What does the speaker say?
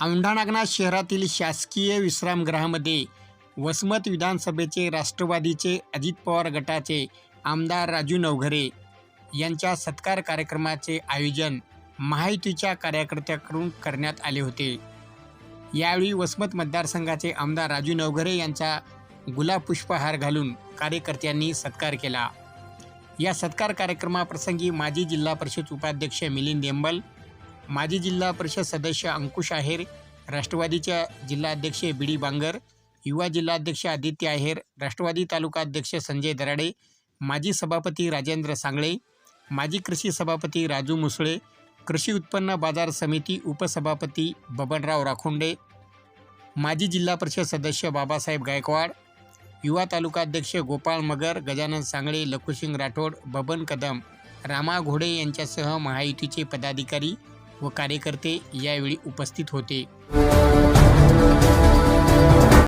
औंढा नागनाथ शहरातील शासकीय विश्रामगृहामध्ये वसमत विधानसभेचे राष्ट्रवादीचे अजित पवार गटाचे आमदार राजू नवघरे यांच्या सत्कार कार्यक्रमाचे आयोजन महायुतीच्या कार्यकर्त्याकडून करण्यात आले होते. यावेळी वसमत मतदारसंघाचे आमदार राजू नवघरे यांचा गुलाब पुष्पहार घालून कार्यकर्त्यांनी सत्कार केला. या सत्कार कार्यक्रमाप्रसंगी माजी जिल्हा परिषद उपाध्यक्ष मिलिंद देंबल माजी जिल्हा परिषद सदस्य अंकुश आहेर राष्ट्रवादीच्या जिल्हाध्यक्ष बी डी बांगर युवा जिल्हाध्यक्ष आदित्य आहेर राष्ट्रवादी तालुका अध्यक्ष संजय दराडे माजी सभापती राजेंद्र सांगळे माजी कृषी सभापती राजू मुसळे कृषी उत्पन्न बाजार समिती उपसभापती बबनराव राखोंडे माजी जिल्हा परिषद सदस्य बाबासाहेब गायकवाड युवा तालुका अध्यक्ष गोपाळ मगर गजानन सांगळे लखुसिंग राठोड बबन कदम रामा घोडे यांच्यासह महायुतीचे पदाधिकारी व कार्यकर्ते यावेळी उपस्थित होते.